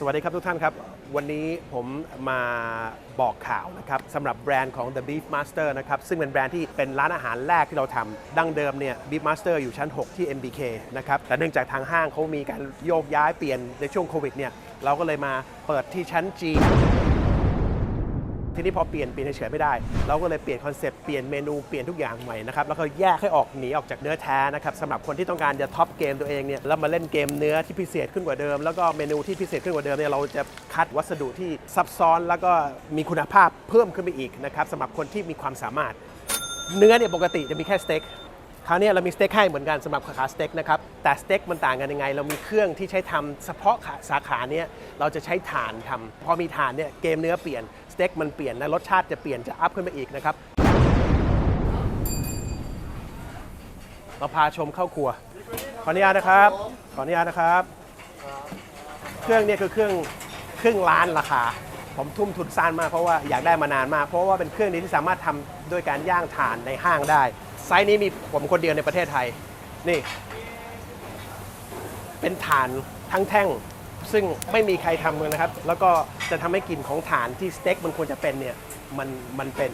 สวัสดีครับทุกท่านครับ วันนี้ผมมาบอกข่าวนะครับสำหรับแบรนด์ของ The Beef Master นะครับซึ่งเป็นแบรนด์ที่เป็นร้านอาหารแรกที่เราทำดั้งเดิมเนี่ย Beef Master อยู่ชั้น 6 ที่ MBK นะครับแต่เนื่องจากทางห้างเขามีการโยกย้ายเปลี่ยนในช่วงโควิดเนี่ยเราก็เลยมาเปิดที่ชั้น G ทีนี้พอเปลี่ยนเปลี่ยนเฉยไม่ได้ เราก็เลยเปลี่ยนคอนเซปต์เปลี่ยนเมนูเปลี่ยนทุกอย่างใหม่นะครับแล้วก็แยกให้ออกหนีออกจากเนื้อแท้นะครับสำหรับคนที่ต้องการจะท็อปเกมตัวเองเนี่ยแล้วมาเล่นเกมเนื้อที่พิเศษขึ้นกว่าเดิม แล้วก็เมนูที่พิเศษขึ้นกว่าเดิมเนี่ยเราจะคัดวัสดุที่ซับซ้อน แล้วก็มีคุณภาพเพิ่มขึ้นไปอีกนะครับสำหรับคนที่มีความสามารถ เนื้อเนี่ยปกติจะมีแค่สเต็ก คราวนี้เรามีสเต็กให้เหมือนกันสำหรับขาสเต็กนะครับแต่สเต็กมันต่างกันยังไง เรามีเครื่องที่ใช้ทำเฉพาะสาขาเนี้ยเราจะใช้ถ่านทำพอมีถ่านเนี่ยเกมเนื้อเปลี่ยนสเต็กมันเปลี่ยนและรสชาติจะเปลี่ยนจะอัพขึ้นไปอีกนะครับเราพาชมเข้าครัว ขออนุญาตนะครับ ขออนุญาตนะครับ เครื่องเนี่ยคือเครื่องเครึ่องล้านราคา ผมทุ่มทุนสร้างมากเพราะว่าอยากได้มานานมาก เพราะว่าเป็นเครื่องนี้ที่สามารถทำด้วยการย่างถ่านในห้างได้ ไซส์นี้มีผมคนเดียวในประเทศไทย นี่ เป็นถ่านทั้งแท่ง ซึ่งไม่มีใครทำเลยนะครับ แล้วก็จะทำให้กลิ่นของถ่านที่สเต็กมันควรจะเป็นเนี่ยมันมันเป็น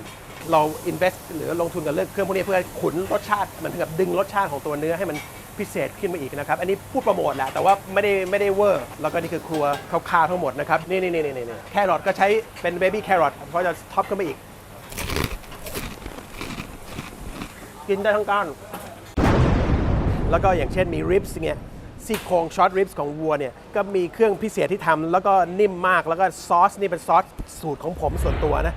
เรา invest หรือลงทุนกับเรื่องเครื่องพวกนี้เพื่อขุนรสชาติมันถึงกับดึงรสชาติของตัวเนื้อให้มันพิเศษขึ้นมาอีกนะครับ อันนี้พูดโปรโมทแหละแต่ว่าไม่ได้ไม่ได้เวอร์ แล้วก็นี่คือครัวคร่าวๆทั้งหมดนะครับ นี่นี่นี่นี่นี่แครอทก็ใช้เป็นเบบี้แครอทเพราะจะท็อปขึ้นมาอีก กินได้ทั้งก้านแล้วก็อย่างเช่นมีริบส์เนี่ยซี่โครงช็อตริบส์ของวัวเนี่ยก็มีเครื่องพิเศษที่ทำแล้วก็นิ่มมากแล้วก็ซอสนี่เป็นซอสสูตรของผมส่วนตัวนะ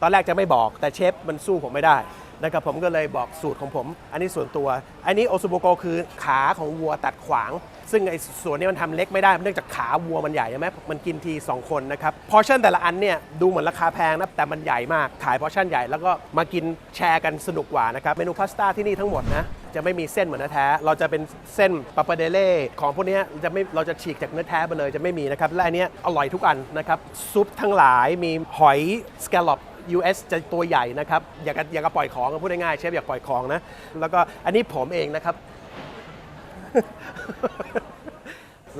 ตอนแรกจะไม่บอกแต่เชฟมันสู้ผมไม่ได้ นะครับผมก็เลยบอกสูตรของผม อันนี้ส่วนตัว อันนี้โอซูโบโกคือขาของวัวตัดขวาง ซึ่งไอ้ส่วนนี้มันทำเล็กไม่ได้เนื่องจากขาวัวมันใหญ่ใช่ไหมมันกินที 2 คนนะครับพอชั่นแต่ละอันเนี่ยดูเหมือนราคาแพงนะแต่มันใหญ่มากขายพอชั่นใหญ่แล้วก็มากินแชร์กันสนุกกว่านะครับเมนูพาสต้าที่นี่ทั้งหมดนะจะไม่มีเส้นเหมือนเนื้อแท้ เราจะเป็นเส้นปาปาเดเล่ของพวกนี้จะไม่เราจะฉีกจากเนื้อแท้ไปเลยจะไม่มีนะครับและอันนี้อร่อยทุกอันนะครับซุปทั้งหลายมีหอยสแกลลอป US จะตัวใหญ่นะครับอยากอยากปล่อยของพูดง่ายๆเชฟอยากปล่อยของนะแล้วก็อันนี้ผมเองนะครับ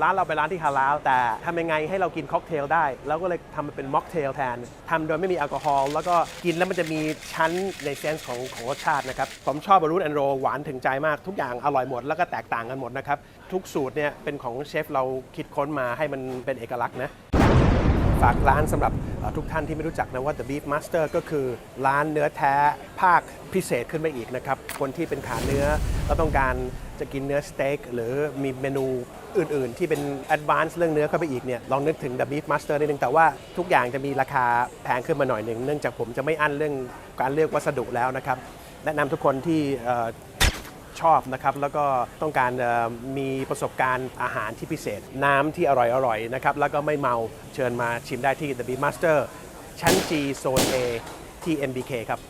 ร้านเราเป็นร้านที่ฮาลาลแต่ทำยังไงให้เรากินค็อกเทลได้เราก็เลยทำมันเป็นม็อกเทลแทนทำโดยไม่มีแอลกอฮอล์แล้วก็กินแล้วมันจะมีชั้นในเซนส์ของของรสชาตินะครับ ผมชอบบรูทแอนโรหวานถึงใจมาก ทุกอย่างอร่อยหมด แล้วก็แตกต่างกันหมดนะครับ ทุกสูตรเนี่ยเป็นของเชฟเราคิดค้นมาให้มันเป็นเอกลักษณ์นะ ฝากร้านสำหรับทุกท่านที่ไม่รู้จักนะว่า The Beef Master ก็คือร้านเนื้อแท้ภาคพิเศษขึ้นไปอีกนะครับ คนที่เป็นขาเนื้อแล้วต้องการจะกินเนื้อสเต็กหรือมีเมนูอื่น ๆ ที่เป็น Advanced เรื่องเนื้อเข้าไปอีกเนี่ยลองนึกถึง The Beef Master นิดนึงแต่ว่าทุกอย่างจะมีราคาแพงขึ้นมาหน่อยหนึ่งเนื่องจากผมจะไม่อั้นเรื่องการเลือกวัสดุแล้วนะครับแนะนำทุกคนที่ ชอบนะครับแล้วก็ต้องการมีประสบการณ์อาหารที่พิเศษ น้ำที่อร่อยๆนะครับแล้วก็ไม่เมาเชิญมาชิมได้ที่ The Bee Master ชั้น G โซน A ที่ MBK ครับ